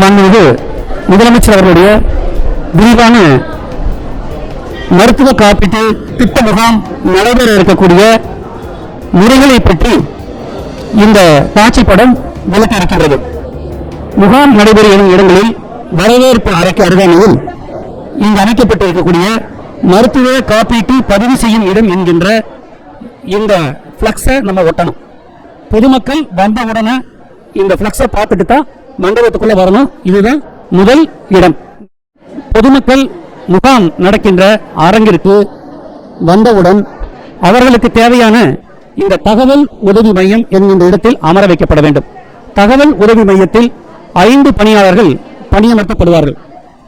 மாண்புமிகு முதலமைச்சர் அவர்களுடைய விரிவான மருத்துவ காப்பீட்டு திட்ட முகாம் நடைபெற இருக்கக்கூடிய முறைகளை பற்றி இந்த காட்சி படம் விளக்க இருக்கின்றது. முகாம் நடைபெறும் இடங்களில் வரவேற்பு அறைக்கு அருகாமையில் இங்கு அமைக்கப்பட்டிருக்கக்கூடிய மருத்துவ காப்பீட்டு பதிவு செய்யும் இடம் என்கின்ற இந்த பிளக்ஸை நம்ம ஒட்டணும். பொதுமக்கள் வந்த உடனே இந்த பிளக்ஸை பார்த்துட்டு தான் மண்டபத்துக்குள்ள வரணும். இதுதான் முதல் இடம். பொதுமக்கள் முகாம் நடக்கின்ற அரங்கிற்கு வந்தவுடன் அவர்களுக்கு தேவையான இந்த தகவல் உதவி மையம் என்கின்ற இடத்தில் அமர வைக்கப்பட வேண்டும். தகவல் உதவி மையத்தில் ஐந்து பணியாளர்கள் பணியமர்த்தப்படுவார்கள்.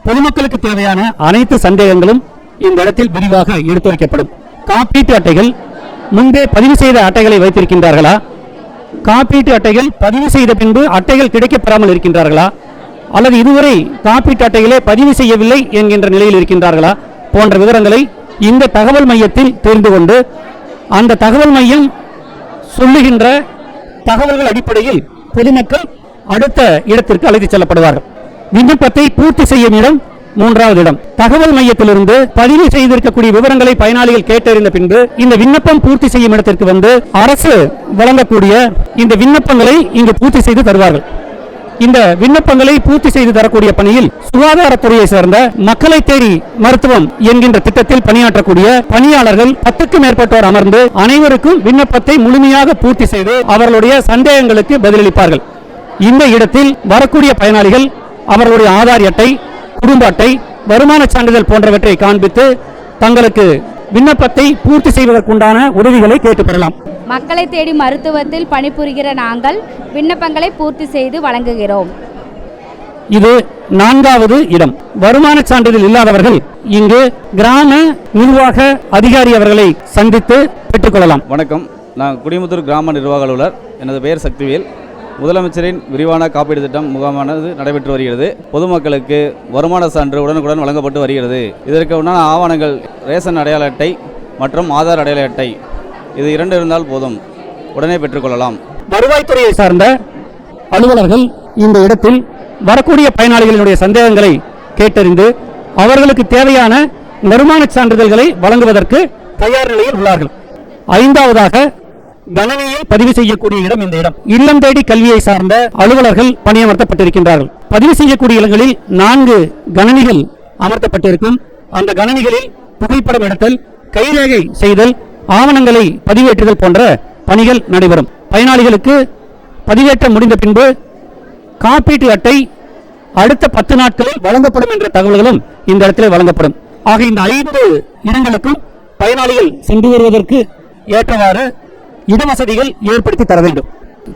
பொதுமக்களுக்கு தேவையான அனைத்து சந்தேகங்களும் இந்த இடத்தில் விரிவாக எடுத்துரைக்கப்படும். காப்பீட்டு அட்டைகள் முன்பே பதிவு செய்த அட்டைகளை வைத்திருக்கின்றார்களா? காப்பீட்டு அட்டைகள் பதிவு செய்த பின்பு அட்டைகள் கிடைக்கப்பெறாமல் இருக்கின்றார்களா? அல்லது இதுவரை காப்பீட்டு அட்டைகளே பதிவு செய்யவில்லை என்கின்ற நிலையில் இருக்கின்றார்களா? போன்ற விவரங்களை இந்த தகவல் மையத்தில் தெரிந்து கொண்டு அந்த தகவல் மையம் சொல்லுகின்ற தகவல்கள் அடிப்படையில் பொதுமக்கள் அடுத்த இடத்திற்கு அழைத்துச் செல்லப்படுவார்கள். விண்ணப்பத்தை பூர்த்தி செய்யும் இடம் மூன்றாவது இடம். தகவல் மையத்திலிருந்து பதிவு செய்திருக்கக்கூடிய விவரங்களை பயனாளிகள் கேட்டறிந்த பின்பு இந்த விண்ணப்பம் பூர்த்தி செய்யும் இடத்திற்கு வந்து அரசு வழங்கக்கூடிய இந்த விண்ணப்பங்களை இங்கு பூர்த்தி செய்து தருவார்கள். இந்த விண்ணப்பங்களை பூர்த்தி செய்து தரக்கூடிய பணியில் சுகாதாரத்துறையை சேர்ந்த மக்களை தேடி மருத்துவம் என்கின்ற திட்டத்தில் பணியாற்றக்கூடிய பணியாளர்கள் பத்துக்கும் மேற்பட்டோர் அமர்ந்து அனைவருக்கும் விண்ணப்பத்தை முழுமையாக பூர்த்தி செய்து அவர்களுடைய சந்தேகங்களுக்கு பதிலளிப்பார்கள். இந்த இடத்தில் வரக்கூடிய பயனாளிகள் அவர்களுடைய ஆதார் அட்டை குடும்ப அட்டை வருமான சான்றிதழ் போன்றவற்றை காண்பித்து தங்களுக்கு விண்ணப்பத்தை பூர்த்தி செய்வதற்குண்டான உதவிகளை கேட்டு பெறலாம். மக்களை தேடி மருத்துவத்தில் பணிபுரிகிற நாங்கள் விண்ணப்பங்களை பூர்த்தி செய்து வழங்குகிறோம். இது நான்காவது இடம். வருமான சான்றிதழ் இல்லாதவர்கள் இங்கு கிராம நிர்வாக அதிகாரி அவர்களை சந்தித்து பெற்றுக்கொள்ளலாம் வணக்கம். நான் குடிமுத்தூர் கிராம நிர்வாக அலுவலர். எனது பெயர் சக்திவேல். முதலமைச்சரின் விரிவான காப்பீடு திட்டம் முகாமானது நடைபெற்று வருகிறது. பொதுமக்களுக்கு வருமான சான்று உடனுக்குடன் வழங்கப்பட்டு வருகிறது. இதற்கு உண்டான ஆவணங்கள் ரேஷன் அடையாள அட்டை மற்றும் ஆதார் அடையாள அட்டை. இது இரண்டு இருந்தால் போதும். உடனே பெற்றுக்கொள்ளலாம் வருவாய்த்துறையை சார்ந்த அலுவலர்கள் இந்த இடத்தில் வரக்கூடிய பயனாளிகளினுடைய சந்தேகங்களை கேட்டறிந்து அவர்களுக்கு தேவையான வருமான சான்றிதழ்களை வழங்குவதற்கு தயார் நிலையில் உள்ளார்கள். ஐந்தாவதாக கணனியில் பதிவு செய்யக்கூடிய இடம் இந்த இடம். இல்லம் தேடி கல்வியை சார்ந்த அலுவலர்கள் பணியமர்த்தப்பட்டிருக்கின்றார்கள். பதிவு செய்யக்கூடிய இடங்களில் நான்கு கணனிகள் அமர்த்தப்பட்டிருக்கும். அந்த கணனிகளில் புகைப்படம் எடுத்தல் கைரேகை செய்தல் ஆவணங்களை பதிவேற்றுதல் போன்ற பணிகள் நடைபெறும். பயனாளிகளுக்கு பதிவேற்றம் முடிந்த பின்பு காப்பீட்டு அட்டை அடுத்த பத்து நாட்களில் வழங்கப்படும் என்ற தகவல்களும் இந்த இடத்திலே வழங்கப்படும். ஆக இந்த ஐந்து இடங்களுக்கும் பயனாளிகள் சென்று வருவதற்கு ஏற்றவாறு இடவசதிகள் ஏற்படுத்தி தர வேண்டும்.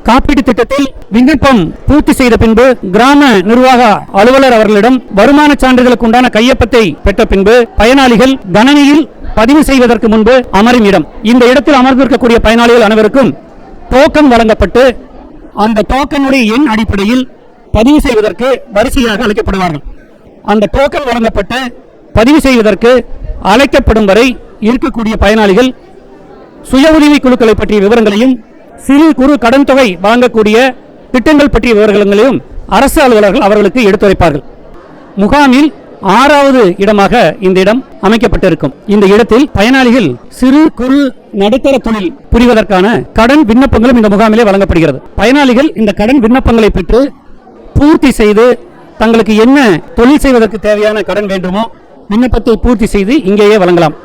காப்பீட்டு திட்டத்தில் விண்ணப்பம் பூர்த்தி செய்த பின்பு கிராம நிர்வாக அலுவலர் அவர்களிடம் வருமான சான்றிதழுக்கு உண்டான கையொப்பத்தை பெற்ற பின்பு பயனாளிகள் கணனியில் பதிவு செய்வதற்கு முன்பு அமரும் இடம். இந்த இடத்தில் அமர்ந்திருக்கக்கூடிய பயனாளிகள் அனைவருக்கும் டோக்கன் வழங்கப்பட்டு அந்த டோக்கனுடைய எண் அடிப்படையில் பதிவு செய்வதற்கு வரிசையாக அழைக்கப்படுவார்கள். அந்த டோக்கன் வழங்கப்பட்டு பதிவு செய்வதற்கு அழைக்கப்படும் வரை இருக்கக்கூடிய பயனாளிகள் சுய உரிமை குழுக்களை பற்றிய விவரங்களையும் சிறு குறு கடன் தொகை வழங்கக்கூடிய திட்டங்கள் பற்றிய விவரங்களையும் அரசு அலுவலர்கள் அவர்களுக்கு எடுத்துரைப்பார்கள். முகாமில் ஆறாவது இடமாக இந்த இடம் அமைக்கப்பட்டிருக்கும். இந்த இடத்தில் பயனாளிகள் சிறு குறு நடுத்தர தொழில் புரிவதற்கான கடன் விண்ணப்பங்களும் இந்த முகாமிலே வழங்கப்படுகிறது. பயனாளிகள் இந்த கடன் விண்ணப்பங்களை பெற்று பூர்த்தி செய்து தங்களுக்கு என்ன தொழில் செய்வதற்கு தேவையான கடன் வேண்டுமோ விண்ணப்பத்தை பூர்த்தி செய்து இங்கேயே வழங்கலாம்.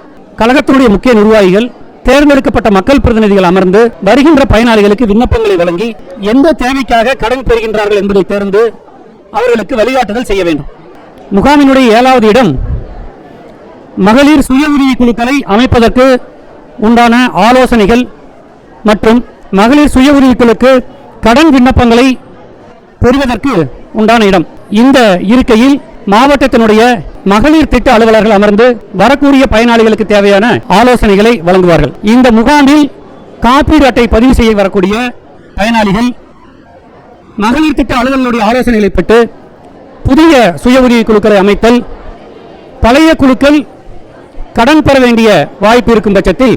கழகத்தினுடைய முக்கிய நிர்வாகிகள் தேர்ந்தெடுக்கப்பட்ட மக்கள் பிரதிநிதிகள் அமர்ந்து வருகின்ற பயனாளிகளுக்கு விண்ணப்பங்களை வழங்கி எந்த தேவைக்காக கடன் பெறுகின்றார்கள் என்பதை தெரிந்து அவர்களுக்கு வழிகாட்டுதல் செய்ய வேண்டும். முகாமினுடைய ஏழாவது இடம் மகளிர் சுய உதவி குழுக்களை அமைப்பதற்கு உண்டான ஆலோசனைகள் மற்றும் மகளிர் சுய உதவிக்குழுக்கு கடன் விண்ணப்பங்களை பெறுவதற்கு உண்டான இடம். இந்த இருக்கையில் மாவட்டத்தினுடைய மகளிர் திட்ட அலுவலர்கள் அமர்ந்து வரக்கூடிய பயனாளிகளுக்கு தேவையான ஆலோசனைகளை வழங்குவார்கள். இந்த முகாமில் காப்பீடு அட்டை பதிவு செய்ய வரக்கூடிய பயனாளிகள் மகளிர் திட்ட அலுவலர்களுடைய ஆலோசனைகளை பெற்று புதிய சுய உதவி குழுக்களை அமைத்தல் பழைய குழுக்கள் கடன் பெற வேண்டிய வாய்ப்பு இருக்கும் பட்சத்தில்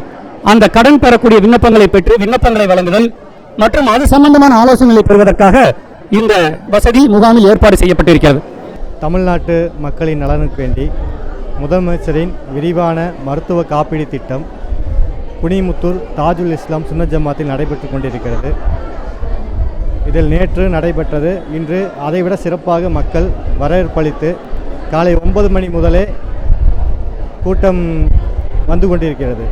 அந்த கடன் பெறக்கூடிய விண்ணப்பங்களை பெற்று விண்ணப்பங்களை வழங்குதல் மற்றும் அது சம்பந்தமான ஆலோசனைகளை பெறுவதற்காக இந்த வசதி முகாமில் ஏற்பாடு செய்யப்பட்டிருக்கிறது. தமிழ்நாட்டு மக்களின் நலனுக்கு வேண்டி முதலமைச்சரின் விரிவான மருத்துவ காப்பீடு திட்டம் குனிமுத்தூர் தாஜுல் இஸ்லாம் சுன்ன ஜமாத்தில் நடைபெற்று கொண்டிருக்கிறது. இதில் நேற்று நடைபெற்றது. இன்று அதைவிட சிறப்பாக மக்கள் வரவேற்பளித்து காலை ஒன்பது மணி முதலே கூட்டம் வந்து கொண்டிருக்கிறது.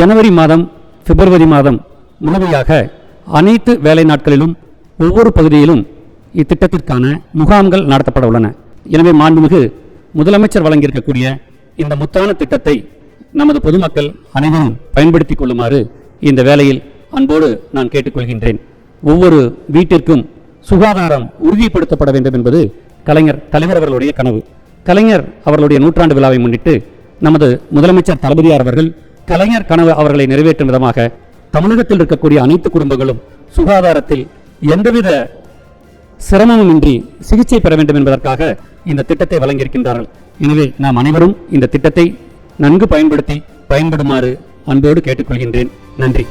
ஜனவரி மாதம் பிப்ரவரி மாதம் முழுமையாக அனைத்து வேலை நாட்களிலும் ஒவ்வொரு பகுதியிலும் இத்திட்டத்திற்கான முகாம்கள் நடத்தப்பட உள்ளன. எனவே மாண்புமிகு முதலமைச்சர் வழங்கியிருக்கக்கூடிய இந்த முத்தான திட்டத்தை நமது பொதுமக்கள் அனைவரும் பயன்படுத்திக் கொள்ளுமாறு இந்த வேளையில் அன்போடு நான் கேட்டுக்கொள்கின்றேன். ஒவ்வொரு வீட்டிற்கும் சுகாதாரம் உறுதிப்படுத்தப்பட வேண்டும் என்பது கலைஞர் தலைவர் அவர்களுடைய கனவு. கலைஞர் அவர்களுடைய நூற்றாண்டு விழாவை முன்னிட்டு நமது முதலமைச்சர் தளபதியார் அவர்கள் கலைஞர் கனவு அவர்களை நிறைவேற்றும் விதமாக தமிழகத்தில் இருக்கக்கூடிய அனைத்து குடும்பங்களும் சுகாதாரத்தில் எந்தவித சிரமமுமின்றி சிகிச்சை பெற வேண்டும் என்பதற்காக இந்த திட்டத்தை வழங்கியிருக்கின்றார்கள். எனவே நாம் அனைவரும் இந்த திட்டத்தை நன்கு பயன்படுத்தி பயன்படுமாறு அன்போடு கேட்டுக்கொள்கின்றேன். நன்றி.